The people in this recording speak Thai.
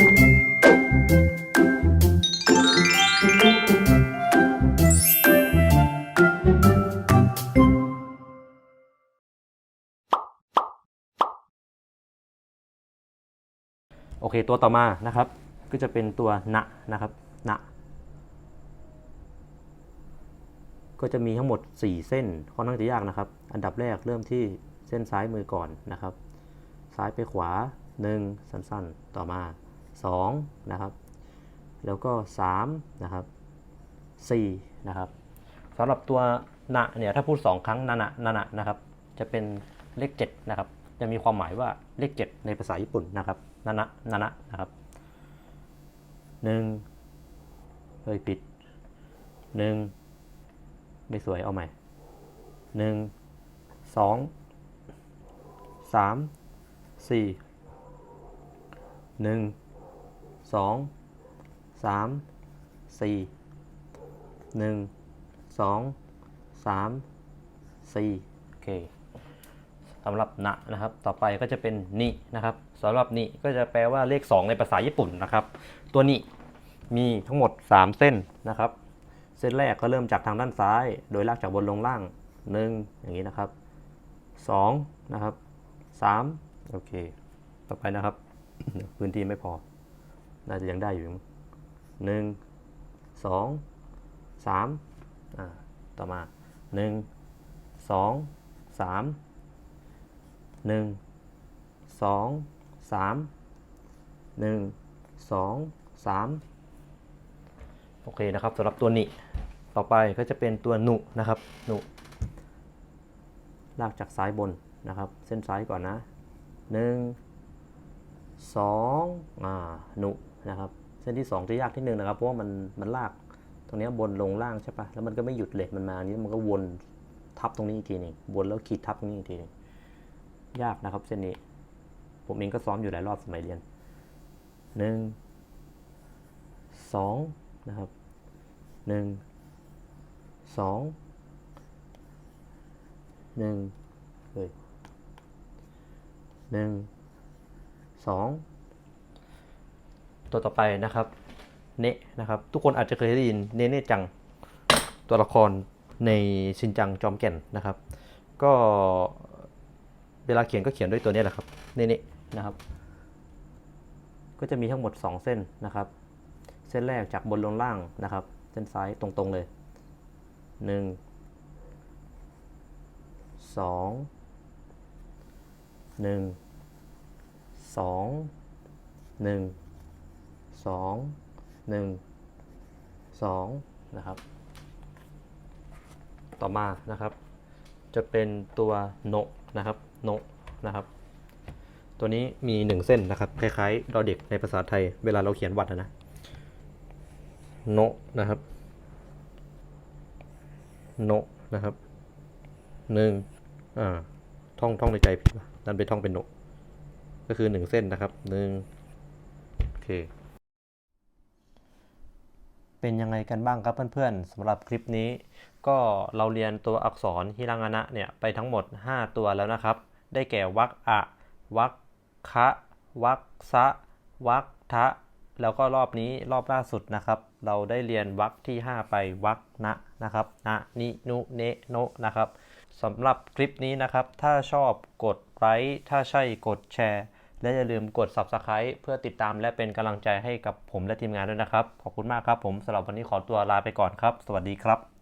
โอเค ตัวต่อมานะครับ ก็จะเป็นตัวณนะครับณก็จะมีทั้งหมด 4 เส้นค่อนข้างจะยากนะครับ อันดับแรกเริ่มที่เส้นซ้ายมือก่อนนะครับ ซ้ายไปขวา 1 สั้นๆ ต่อมา 2นะครับ แล้วก็3นะครับ4นะครับสำหรับตัวณเนี่ยถ้าพูด 2 ครั้งนานะนานะนะครับ จะเป็นเลข7นะครับ จะมีความหมายว่าเลข 7 ในภาษาญี่ปุ่นนะครับนานะนานะนะครับหนึ่งเฮ้ยผิดหนึ่งไม่สวยเอาใหม่หนึ่งสอง สองสามสี่หนึ่งสองสามสี่โอเคสำหรับนะนะครับ ต่อไปก็จะเป็นนินะครับสำหรับนิก็จะแปลว่าเลข 2 ในภาษาญี่ปุ่นนะครับ ตัวนิมีทั้งหมด 3 เส้นนะครับ เส้นแรกก็เริ่มจากทางด้านซ้าย โดยลากจากบนลงล่าง 1 อย่างนี้นะครับ 2 นะครับ 3 โอเค ต่อไปนะครับ พื้นที่ไม่พอ น่าจะยังได้อยู่หนึ่งสองสามอ่าต่อมาหนึ่งสองสามหนึ่งสองสามหนึ่งสองสามโอเคนะครับสำหรับตัวนิต่อไปก็จะเป็นตัวหนุนะครับหนุลากจากซ้ายบนนะครับ เส้นซ้ายก่อนนะหนึ่งสองอ่าหนุ นะครับเส้นที่สองจะยากที่หนึ่งนะครับ เพราะว่ามันมันลากตรงนี้บนลงล่างใช่ปะแล้วมันก็ไม่หยุดเลยมันมาอันนี้มันก็วนทับตรงนี้อีกทีหนึ่งวนแล้วขีดทับตรงนี้อีกทีหนึ่งยากนะครับ เส้นนี้ ผมเองก็ซ้อมอยู่หลายรอบสมัยเรียนหนึ่งสองนะครับหนึ่งสองหนึ่งเฮ้ยหนึ่งสอง ตัวต่อไปนะครับ เนะนะครับ ทุกคนอาจจะเคยได้ยินเนเน่จัง ตัวละครในชินจังจอมแก่นนะครับ ก็เวลาเขียนก็เขียนด้วยตัวนี้แหละครับเนี่นี่นะครับ ก็จะมีทั้งหมด 2 เส้นนะครับ เส้นแรกจากบนลงล่างนะครับ เส้นซ้ายตรงๆเลย 1 2 1 2 1 2 1 2 นะครับ ต่อมานะครับ จะเป็นตัวโนนะครับโนนะครับ ตัวนี้มีหนึ่งเส้นนะครับคล้ายๆดอเด็กในภาษาไทยเวลาเราเขียนวัดนะนะโนนะครับโนนะครับหนึ่งอ่าท่องท่องในใจผิดป่ะนั่นไปท่องเป็นโนก็คือหนึ่งเส้นนะครับหนึ่งโอเค เป็นยังไงกันบ้างครับเพื่อนๆสำหรับคลิปนี้ ก็เราเรียนตัวอักษรฮิรางานะเนี่ยไปทั้งหมด 5 ตัวแล้วนะครับ ได้แก่วรรคอะวรรคคะวรรคซะวรรคทะ แล้วก็รอบนี้รอบล่าสุดนะครับ เราได้เรียนวรรคที่ 5 ไปวรรคนะนะครับนะนินุเนโนนะครับสำหรับคลิปนี้นะครับ ถ้าชอบกดไลค์ถ้าใช่กดแชร์ และอย่าลืมกด Subscribe เพื่อติดตามและเป็นกำลังใจให้กับผมและทีมงานด้วยนะครับ ขอบคุณมากครับผมสำหรับวันนี้ขอตัวลาไปก่อนครับ สวัสดีครับ